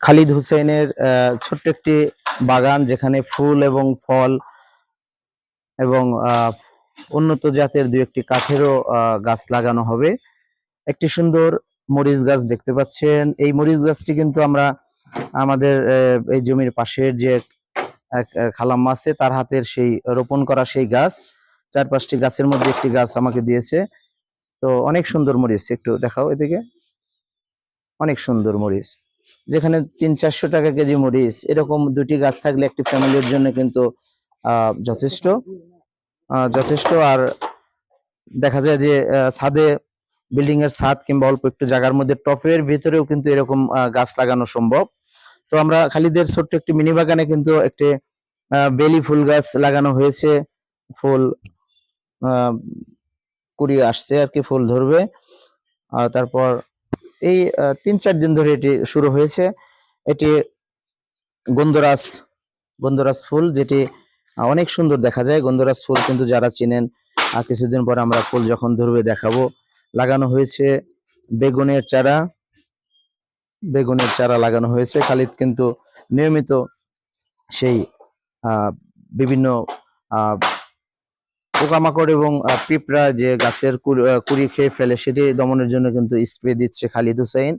খালিদ হুসেনের ছোট্ট একটি বাগান যেখানে ফুল এবং ফল এবং উন্নত জাতের দু একটি কাঠেরও গাছ লাগানো হবে। একটি সুন্দর মরিচ গাছ দেখতে পাচ্ছেন। এই মরিচ গাছটি কিন্তু আমরা আমাদের এই জমির পাশের যে খালাম্মা আছে, তার হাতের সেই রোপণ করা সেই গাছ চার পাঁচটি গাছের মধ্যে একটি গাছ আমাকে দিয়েছে। তো অনেক সুন্দর মরিচ, একটু দেখাও এদিকে। অনেক সুন্দর মরিচ। যেখানে তিন চারশো টাকা কেজি মরিচ, এরকম দুটি গাছ থাকলে একটি ফ্যামিলির জন্য কিন্তু যথেষ্ট। যথেষ্ট। আর দেখা যায় যে ছাদে বিল্ডিং এর ছাদ কিংবা অল্প একটু জায়গার মধ্যে টফের ভিতরেও কিন্তু এরকম গাছ লাগানো সম্ভব। তো আমরা খালিদের ছোট্ট একটি মিনি বাগানে কিন্তু একটি বেলি ফুল গাছ লাগানো হয়েছে। ফুল কুড়িয়ে আসছে আর কি, ফুল ধরবে। তারপর এই তিন চার দিন ধরে এটি শুরু হয়েছে। এটি গন্ধরাজ গন্ধরাজ ফুল যেটি অনেক সুন্দর দেখা যায়। গন্ধরাজ ফুল কিন্তু যারা চিনেন আর কিছুদিন পর আমরা ফুল যখন ধরবে দেখাবো। লাগানো হয়েছে বেগুনের চারা। বেগুনের চারা লাগানো হয়েছে। খালিদ কিন্তু নিয়মিত সেই বিভিন্ন পোকামাকড় এবং পিঁপড়া যে গাছের কুড়ি খেয়ে ফেলে সেটি দমনের জন্য কিন্তু স্প্রে দিচ্ছে খালিদ হুসাইন।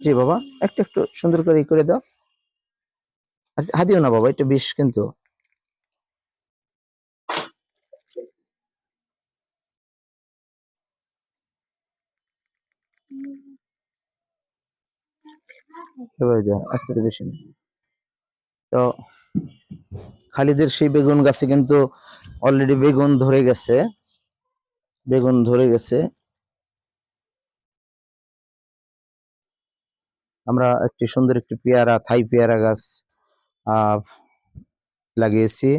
জি বাবা, একটু একটু সুন্দর করে করে দাও। হাদিও না বাবা এটা বিষ কিন্তু। আস্তে বেশি। তো খালিদের সেই বেগুন গাছে কিন্তু অলরেডি বেগুন ধরে গেছে। বেগুন ধরে গেছে। আমরা একটি সুন্দর একটি পেয়ারা, থাই পেয়ারা গাছ আহ লাগিয়েছি।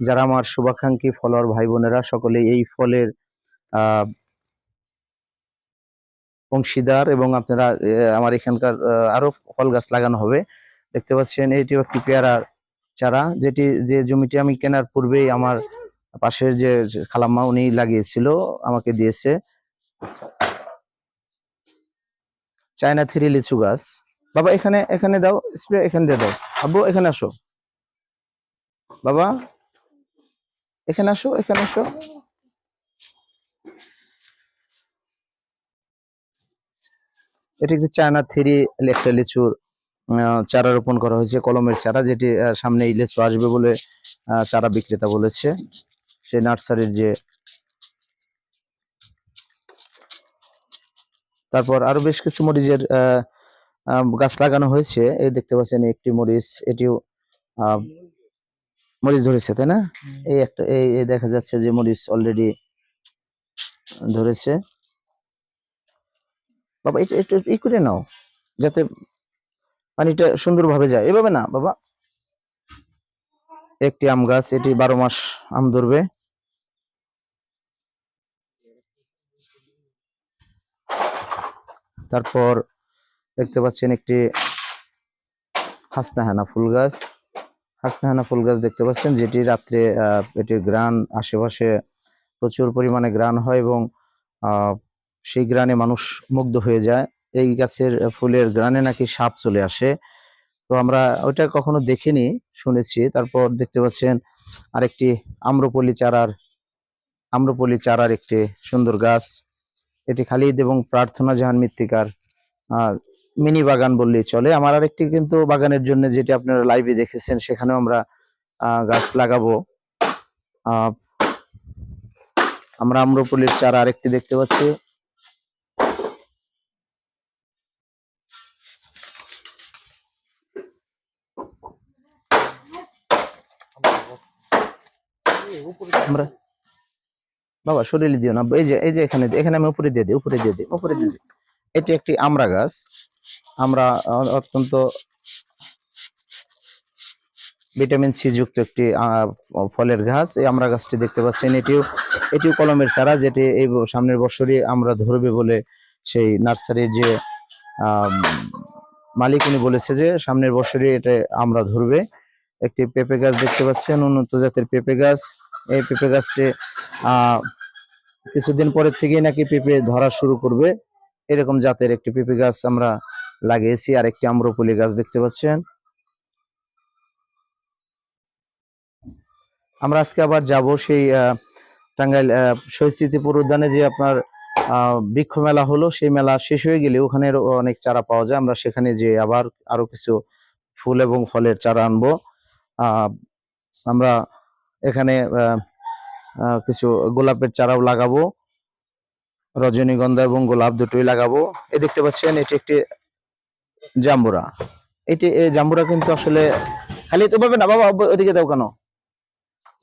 যারা আমার শুভাকাঙ্ক্ষী ফলোয়ার ভাই বোনেরা সকলে এই ফলের অংশীদার এবং আপনারা আমার এখানকার আরও ফল গাছ লাগানো হবে। দেখতে পাচ্ছেন এটিও একটি পেয়ারার চারা, যেটি যে জমিটি আমি কেনার পূর্বেই আমার পাশের যে খালাম্মা উনি লাগিয়েছিল, আমাকে দিয়েছে। চায়না থ্রি লিচু গাছ। বাবা, এখানে এখানে দাও, স্প্রে, এখানে দিয়ে দাও। আব্বু, এখানে আসো। বাবা, এখানে আসো এখানে আসো। এটি একটি চায়না থ্রি একটা লিচুর চারা রোপণ করা হয়েছে কলমের চারা যেটি সামনে লিচু আসবে বলে চারা বিক্রেতা বলেছে। সেই নার্সারির যে তারপর আরও বেশ কিছু মরিচের গাছ লাগানো হয়েছে। এই দেখতে পাচ্ছেন একটি মরিচ এটিও আহ, মরিচ ধরেছে তাই না? এই একটা এই দেখা যাচ্ছে যে মরিচ অলরেডি ধরেছে। বাবা এটা একটু ই করে নাও যাতে পানিটা সুন্দরভাবে যায়। এভাবে না, বাবা। একটি আম গাছ, এটি বারো মাস আম ধরবে। তারপর দেখতে পাচ্ছেন একটি হাসনাহানা ফুল গাছ। হাসনাহানা ফুল গাছ দেখতে পাচ্ছেন, যেটি রাত্রে এটির গ্রান আশেপাশে প্রচুর পরিমাণে গ্রান হয় এবং সেই গ্রানে মানুষ মুগ্ধ হয়ে যায়। এই গাছের ফুলের গ্রানে নাকি সাপ চলে আসে। তো আমরা ওইটা কখনো দেখিনি, শুনেছি। তারপর দেখতে পাচ্ছেন আরেকটি আম্রপলি চারার আম্রপলি চারার একটি সুন্দর গাছ। এটি খালিদ এবং প্রার্থনা জাহান মৃত্তিকার মিনি বাগান বললেই চলে। আমার আরেকটি কিন্তু বাগানের জন্য যেটি আপনারা লাইভে দেখেছেন, সেখানেও আমরা গাছ লাগাবো। আমরা আম্রপলির চারা আরেকটি দেখতে পাচ্ছি। আমরা বাবা শরীরে দিও না। এই যে এই যে এখানে এখানে আমি উপরে দিয়ে দিই, উপরে দিয়ে দিই, উপরে দিয়ে দিই। এটি একটি আমড়া গাছ। আমরা অত্যন্ত ভিটামিন সি যুক্ত একটি ফলের গাছ। এই আমড়া গাছটি দেখতে পাচ্ছেন, এটিও এটিও কলমের চারা, যেটি এই সামনের বছরই আমরা ধরবে বলে সেই নার্সারির যে মালিক উনি বলেছে যে, সামনের বছরই এটা আমরা ধরবে। একটি পেঁপে গাছ দেখতে পাচ্ছেন, উন্নত জাতের পেঁপে গাছ। এই পেঁপে গাছটি কিছুদিন পরের থেকেই নাকি পেঁপে ধরা শুরু করবে। এরকম জাতের একটি পেঁপে গাছ আমরা লাগিয়েছি। আর একটি আম্রপলি গাছ দেখতে পাচ্ছেন। আমরা আজকে আবার যাব সেই টাঙ্গাইল আহ, শহীদ স্মৃতিপুর উদ্যানে যে আপনার বৃক্ষ মেলা হলো সেই মেলা শেষ হয়ে গেলে ওখানে অনেক চারা পাওয়া যায়। আমরা সেখানে যে আবার আরও কিছু ফুল এবং ফলের চারা আনব। আমরা এখানে কিছু গোলাপের চারাও লাগাবো। রজনীগন্ধা এবং গোলাপ দুটোই লাগাবো। এই দেখতে পাচ্ছেন, এটি একটি জাম্বুরা। এটি এই জাম্বুরা কিন্তু আসলে খালি তো পাবে না, বাবা ওদিকে দাও কেন?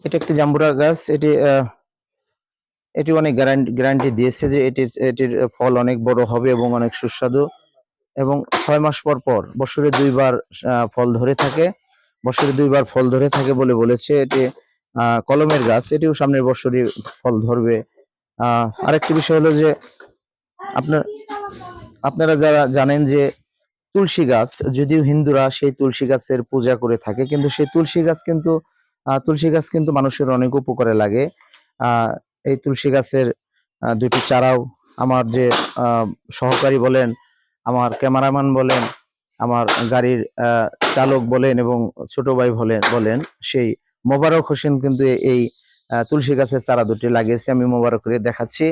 এটা একটি জাম্বুরা গাছ, এটি এটি অনেক গ্যারান্টি গ্যারান্টি দিয়েছে যে এটির এটির ফল অনেক বড় হবে এবং অনেক সুস্বাদু। এবং ছয় মাস পর পর, বছরে দুইবার ফল ধরে থাকে। বছরে দুইবার ফল ধরে থাকে বলে বলেছে এটি। কলমের গাছ, এটিও সামনের বছরই ফল ধরবে। আরেকটি বিষয় হলো যে, আপনার, আপনারা যারা জানেন যে তুলসী গাছ, যদিও হিন্দুরা সেই তুলসী গাছের পূজা করে থাকে, কিন্তু সেই তুলসী গাছ কিন্তু তুলসী গাছ কিন্তু মানুষের অনেক উপকারে লাগে। এই তুলসী গাছের দুটি চারাও আমার যে সহকারী বলেন, আমার ক্যামেরাম্যান বলেন, আমার গাড়ির চালক বলেন এবং ছোট ভাই বলেন বলেন, সেই মোবারক হোসেন কিন্তু এই তুলসী গাছের চারা দুটি লাগিয়েছে, আমি মোবারক করে দেখাচ্ছি।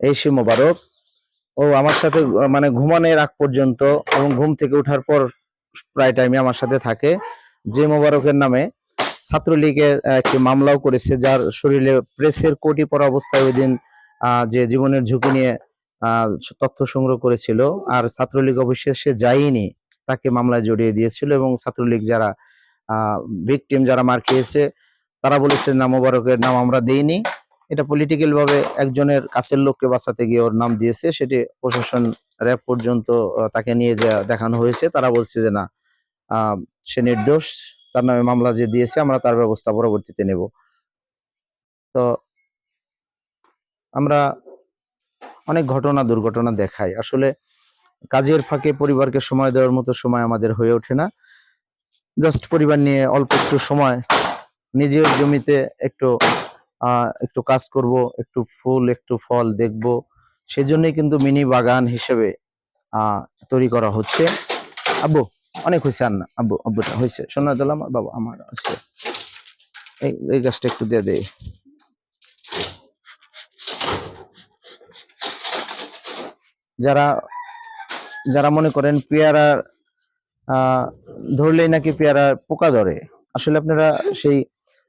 এই সে মোবারক। ও আমার সাথে মানে ঘুমানোর আগ পর্যন্ত এবং ঘুম থেকে ওঠার পর প্রায় টাইমে আমার সাথে থাকে। যে মোবারকের নামে ছাত্রলীগের একটি মামলাও করেছে, যার শরীরে প্রেসের কোটি পরা অবস্থায় ওই দিন যে জীবনের ঝুঁকি নিয়ে তথ্য সংগ্রহ করেছিল। আর ছাত্রলীগ অবশ্যই সে যায়নি, তাকে মামলায় জড়িয়ে দিয়েছিল এবং ছাত্রলীগ যারা ভিকটিম যারা মার খেয়েছে, তারা বলেছে, না, মোবারকের নাম আমরা দেইনি। এটা পলিটিক্যাল ভাবে একজনের কাছের লোককে বাঁচাতে গিয়ে ওর নাম দিয়েছে, সেটি প্রশাসন র্যাব পর্যন্ত তাকে নিয়ে যা, দেখানো হয়েছে। তারা বলছে যে, না সে নির্দোষ, তার নামে মামলা যে দিয়েছে, আমরা তার ব্যবস্থা পরবর্তীতে নেব। তো আমরা অনেক ঘটনা, দুর্ঘটনা দেখাই। আসলে কাজের ফাঁকে পরিবারকে সময় দেওয়ার মতো সময় আমাদের হয়ে ওঠে না। জাস্ট পরিবার নিয়ে অল্প একটু সময় নিজের জমিতে একটু একটু কাজ করব, একটু ফুল, একটু ফল দেখব। সেজন্যই কিন্তু মিনি বাগান হিসেবে তৈরি করা হচ্ছে। আব্বু, অনেক হয়েছে আর না আব্বু, আব্বুটা হয়েছে শোনা আমার বাবা আমার আছে। এই এই গাছটা একটু দিয়ে দে যারা যারা মনে করেন পেয়ারা ধরলেই নাকি পেয়ারা পোকা ধরে। আসলে আপনারা সেই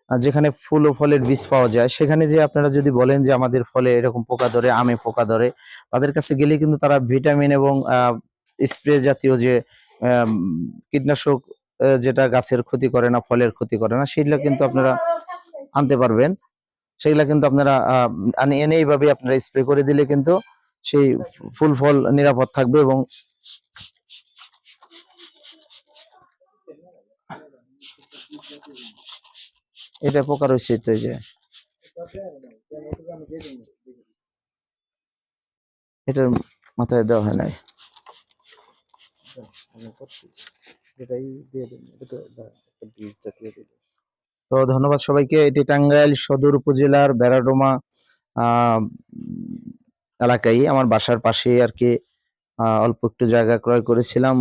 যেখানে ফুল ও ফলের বীজ পাওয়া যায়, সেখানে যে আপনারা যদি বলেন যে আমাদের ফলে এরকম পোকা ধরে, আমে পোকা ধরে, তাদের কাছে গেলে কিন্তু তারা ভিটামিন এবং স্প্রে জাতীয় যে কীটনাশক যেটা গাছের ক্ষতি করে না, ফলের ক্ষতি করে না সেগুলো কিন্তু আপনারা আনতে পারবেন। সেগুলা কিন্তু আপনারা এনে এইভাবে আপনারা স্প্রে করে দিলে কিন্তু সেই ফুল ফল নিরাপদ থাকবে এবং এটা পোকা রয়েছে তো যে। এটার মাথায় দেওয়া হয় নাই। তো ধন্যবাদ সবাইকে। এটি টাঙ্গাইল সদর উপজেলার বেড়াডোমা এলাকায়। আমার বাসার পাশেই আর কি অল্প একটু জায়গা ক্রয় করেছিলাম।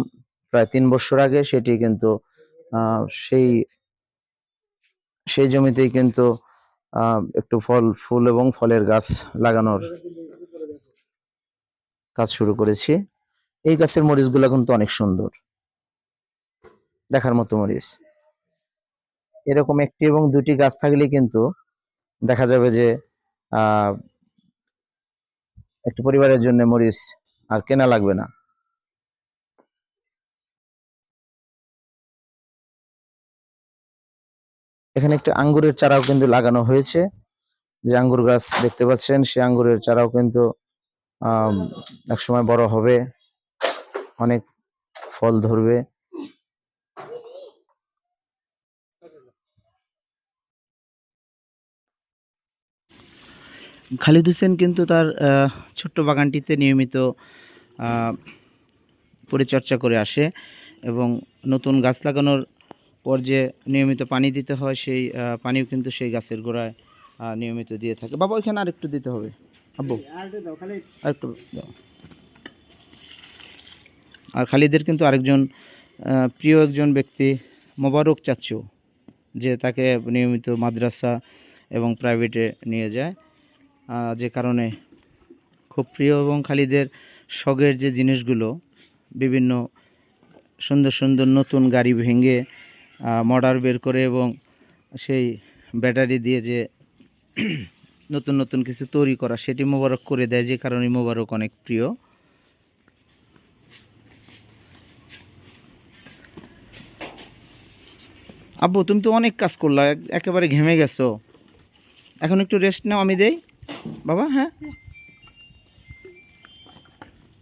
প্রায় তিন বছর আগে সেটি কিন্তু সেই সেই জমিতেই কিন্তু একটু ফল, ফুল এবং ফলের গাছ লাগানোর কাজ শুরু করেছি। এই গাছের মরিচগুলো কিন্তু অনেক সুন্দর। দেখার মতো মরিচ। এরকম একটি এবং দুটি গাছ থাকলে কিন্তু দেখা যাবে যে একটি পরিবারের জন্য মরিচ আর কেনা লাগবে না। এখানে একটি আঙ্গুরের চারাও কিন্তু লাগানো হয়েছে। যে আঙ্গুর গাছ দেখতে পাচ্ছেন সে আঙ্গুরের চারাও কিন্তু আহ একসময় বড় হবে। অনেক ফল ধরবে। খালিদ হোসেন কিন্তু তার ছোট্ট বাগানটিতে নিয়মিত পরিচর্যা করে আসে এবং নতুন গাছ লাগানোর পর যে নিয়মিত পানি দিতে হয়, সেই পানিও কিন্তু সেই গাছের গোড়ায় নিয়মিত দিয়ে থাকে। বাবা, ওইখানে আরেকটু দিতে হবে। আব্বু। আর একটু দাও। আর খালিদের কিন্তু আরেকজন প্রিয় একজন ব্যক্তি, মোবারক চাচ্চু, যে তাকে নিয়মিত মাদ্রাসা এবং প্রাইভেটে নিয়ে যায়। যে কারণে খুব প্রিয় এবং খালিদের শখের যে জিনিসগুলো, বিভিন্ন সুন্দর সুন্দর নতুন গাড়ি ভেঙে মডার বের করে এবং সেই ব্যাটারি দিয়ে যে নতুন নতুন কিছু তৈরি করা, সেটি মোবারক করে দেয়, যে কারণে মোবারক অনেক প্রিয়। আব্বু, তুমি তো অনেক কাজ করলা, একেবারে ঘেমে গেছো। এখন একটু রেস্ট নাও, আমি দেই। বাবা হ্যাঁ?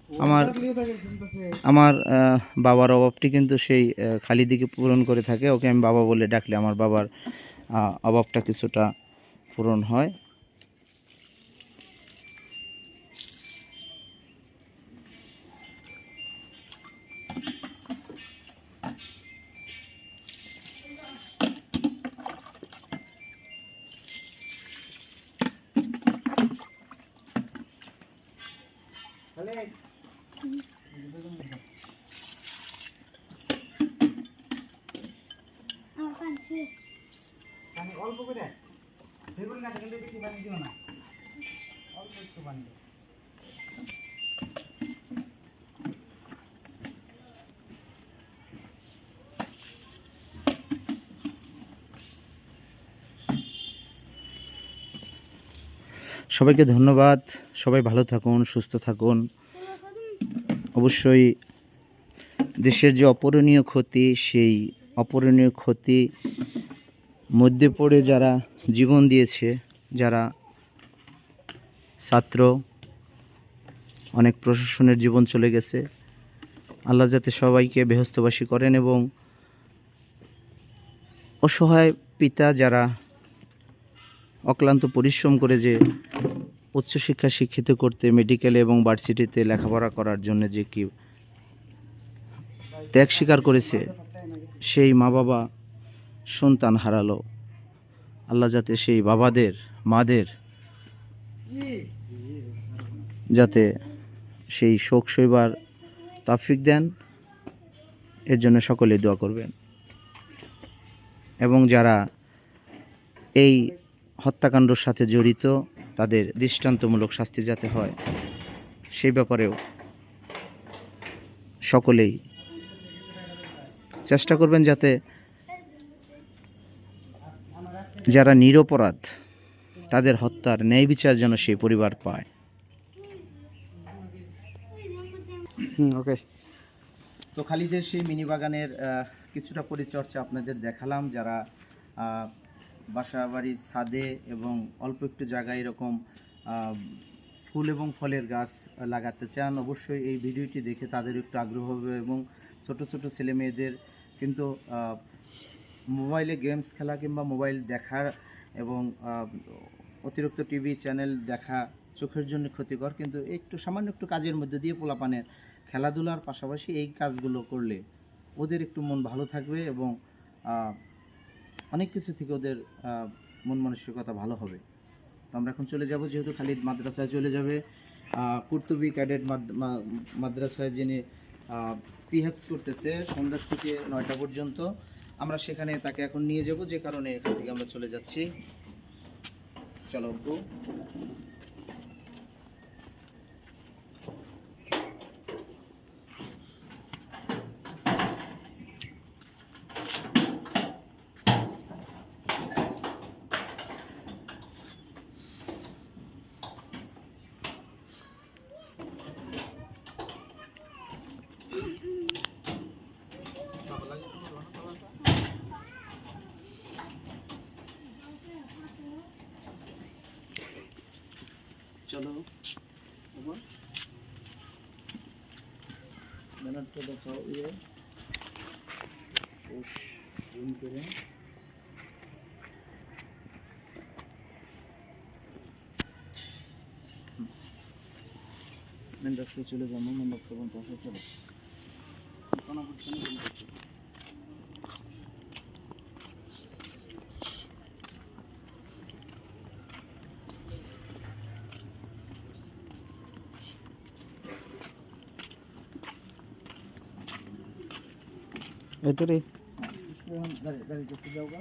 আমার আমার বাবার অভাবটি কিন্তু সেই খালি দিকে পূরণ করে থাকে। ওকে আমি বাবা বলে ডাকলে আমার বাবার অভাবটা কিছুটা পূরণ হয়। অল্প করে বেগুন বেশি পানি দিও না। অল্প একটু পানি সবাইকে ধন্যবাদ। সবাই ভালো থাকুন, সুস্থ থাকুন। অবশ্যই দেশের যে অপূরণীয় ক্ষতি, সেই অপূরণীয় ক্ষতি মধ্যে পড়ে যারা জীবন দিয়েছে, যারা ছাত্র, অনেক প্রশাসনের জীবন চলে গেছে, আল্লাহ যাতে সবাইকে বেহস্তবাসী করেন এবং অসহায় পিতা যারা অক্লান্ত পরিশ্রম করে যে উচ্চশিক্ষা শিক্ষিত করতে মেডিকেলে এবং ভার্সিটিতে লেখাপড়া করার জন্য যে কি ত্যাগ স্বীকার করেছে সেই মা বাবা সন্তান হারালো। আল্লাহ যাতে সেই বাবাদের, মাদের যাতে সেই শোক সইবার তাফিক দেন, এর জন্য সকলে দোয়া করবেন। এবং যারা এই হত্যাকাণ্ডর সাথে জড়িত, তাদের দৃষ্টান্তমূলক শাস্তি যাতে হয়, সেই ব্যাপারেও সকলেই চেষ্টা করবেন যাতে যারা নিরপরাধ তাদের হত্যার ন্যায় বিচার যেন সেই পরিবার পায়। ওকে তো খালিদের সেই মিনি বাগানের কিছুটা পরিচর্যা আপনাদের দেখালাম যারা আহ, বাসা বাড়ির ছাদে এবং অল্প একটু জায়গায় এরকম ফুল এবং ফলের গাছ লাগাতে চান অবশ্যই এই ভিডিওটি দেখে তাদের একটু আগ্রহ হবে এবং ছোট ছোট ছেলে মেয়েদের কিন্তু মোবাইলে গেমস খেলা কিংবা মোবাইল দেখার এবং অতিরিক্ত টিভি চ্যানেল দেখা চোখের জন্য ক্ষতিকর, কিন্তু একটু সামান্য একটু কাজের মধ্যে দিয়ে পোলাপানের খেলাধুলার পাশাপাশি এই কাজগুলো করলে ওদের একটু মন ভালো থাকবে এবং অনেক কিছু থেকে ওদের মন মানসিকতা ভালো হবে। তো আমরা এখন চলে যাব, যেহেতু খালিদ মাদ্রাসায় চলে যাবে কুর্তুবি ক্যাডেট মাদ্রাসায় যিনি পিহেক্স করতেছে, সন্ধ্যার থেকে নয়টা পর্যন্ত। আমরা সেখানে তাকে এখন নিয়ে যাব, যে কারণে এখান থেকে আমরা চলে যাচ্ছি। চলো অব্বু চলো আবার ব্যানারটা দেখাও ইয়ে পুশ জুম করে মেন রাস্তায় চলে যাব মেন রাস্তা পর্যন্ত আসা চলো কোনো বুঝছ না, জুম করছ। এটারে গাড়ি গাড়ি করতে যাও গা